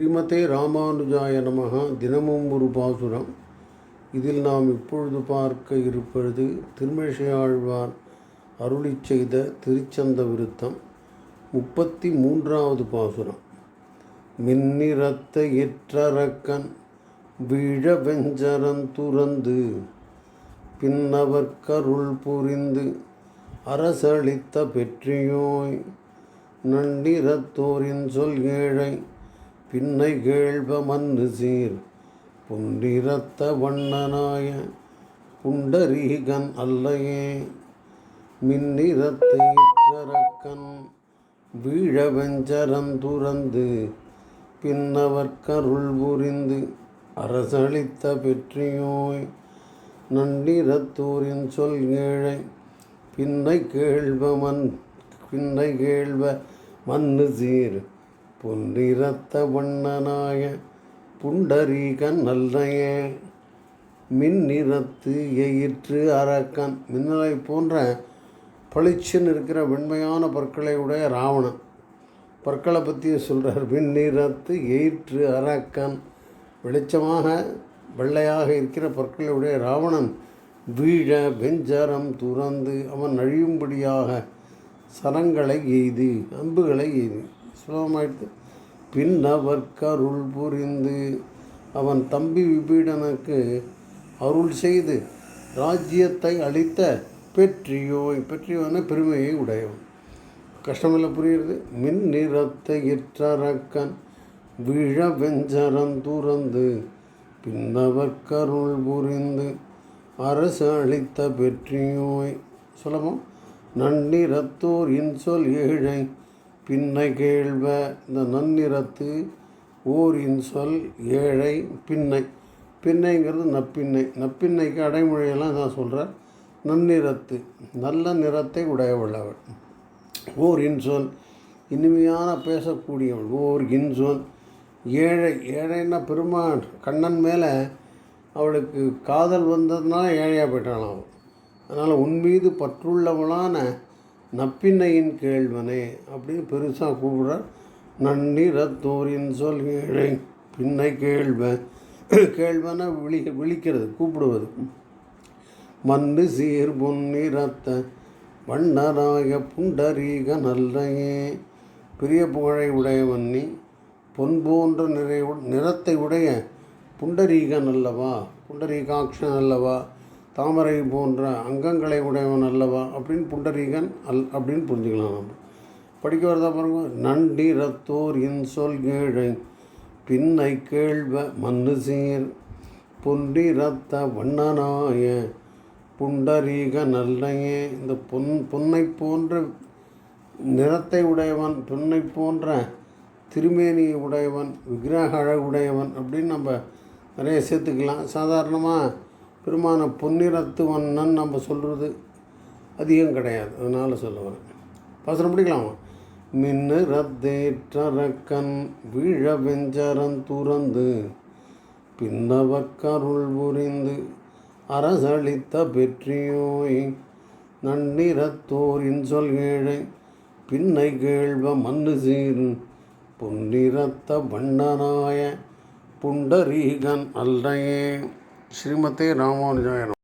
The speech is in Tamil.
ஸ்ரீமதே ராமானுஜாய நமக தினமும் ஒரு பாசுரம். இதில் நாம் இப்பொழுது பார்க்க இருப்பது திருமிழிசையாழ்வார் அருளிச் செய்த திருச்சந்த விருத்தம் முப்பத்தி மூன்றாவது பாசுரம். மின்னிறத்த இற்றரக்கன் வீழ வெஞ்சரன் துறந்து பின்னவர் கருள் புரிந்து அரசளித்த பெற்றியோய் நன்னிறத்தோரின் சொல் ஏழை பின்னை கேள்வ மன்னு சீர். புன்னிறத்த வண்ணனாய புண்டரீகன் அல்லையே. மின்னிறத்தை இற்றரக்கன் வீழ வெஞ்சரன் புரிந்து அரசளித்த பெற்றியோய். நன்னிறத்தூரின் சொல் ஏழை பின்னை கேள்வ மண் பின்னை கேள்வ மண்ணு சீர். பொன்னிறத்த வண்ணனாய புண்டரீகன் நல்லைய. மின்னிறத்து எயிற்று அரக்கன். மின்னலை போன்ற பளிச்சுன்னு இருக்கிற வெண்மையான பற்களை உடைய ராவணன். பற்களை பற்றி சொல்கிறார் மின்னிறத்து எயிற்று அரக்கன். வெளிச்சமாக வெள்ளையாக இருக்கிற பற்களை உடைய ராவணன் வீழ வெஞ்சரம் துறந்து அவன் அழியும்படியாக சரங்களை எய்து அம்புகளை எய்து. சுலபமாயிடுது. பின் அவர் கருள் புரிந்து அவன் தம்பி விபீடனுக்கு அருள் செய்து ராஜ்யத்தை அளித்த பெற்றியோய் பெற்றியோன பெருமையை உடையவன். கஷ்டமில்லை புரியுறது மின் நிறத்தை இற்றரக்கன் விழ வெஞ்சரம் துறந்து பின்னவர் கருள் புரிந்து அரசு அளித்த பெற்றியோய். சுலபம். நன்னிறத்தோர் இன்சொல் ஏழை பின்னை கேள்வ இந்த நன்னிறத்து ஓர் இன்சொல் ஏழை பின்னை. பின்னைங்கிறது நப்பின்னை. நப்பின்னைக்கு அடைமொழியெல்லாம் நான் சொல்கிறேன் நன்னிறத்து நல்ல நிறத்தை உடையவள்ளவள் ஓர் இன்சொல் இனிமையான பேசக்கூடியவள். ஓர் இன்சொல் ஏழை. ஏழைன்னா பெருமான் கண்ணன் மேலே அவளுக்கு காதல் வந்ததுனால ஏழையாக போயிட்டாளாம் அவள். அதனால் உன் மீது பற்றுள்ளவளான நப்பின்னையின் கேள்வனே அப்படின்னு பெருசாக கூப்பிட்றார். நன்னிறத்தோரின் சொல் ஏழை பின்னை கேள்வ கேள்வனை விழி விழிக்கிறது கூப்பிடுவது. மண்ணு சீர் பொன்னிறத்த வண்ணராய புண்டரீக நல்லையே. பெரிய புகழை உடையவன் நீ பொன் போன்ற நிறை நிறத்தை உடைய புண்டரீகன் அல்லவா புண்டரீகாட்சன் அல்லவா தாமரை போன்ற அங்கங்களை உடையவன் அல்லவா? அப்படின்னு புண்டரீகன் அல் அப்படின்னு புரிஞ்சுக்கலாம் நம்ம. படிக்க வரதா பாருங்க. நண்டி ரத்தோர் இன்சொல் கீழை பின்னை கேள்வ மண்ணு சீர். பொன்றி ரத்த வண்ணனாய புண்டரீக நல்லையே. இந்த பொன் பொன்னை போன்ற நிறத்தை உடையவன் பொன்னை போன்ற திருமேனி உடையவன் விக்கிரக அழகுடையவன் அப்படின்னு நம்ம நிறைய சேர்த்துக்கலாம். சாதாரணமாக பெருமான பொன்னிறத்து வண்ணன் நம்ம சொல்கிறது அதிகம் கிடையாது. அதனால் சொல்லுவேன் பாசனம் பிடிக்கலாமா? மின்னு ரத்தேற்றரக்கன் வீழ வெஞ்சரன் துறந்து பின்னவக்கருள் புரிந்து அரசளித்த பெற்றியோய் நன்னிறத்தோரின் சொல் ஏழை பின்னை கேள்வ மண்ணு சீர் பொன்னிறத்த வண்ணனாய புண்டரீகன் அல்லையே ஸ்ரீமதே ராமானுஜாயனம்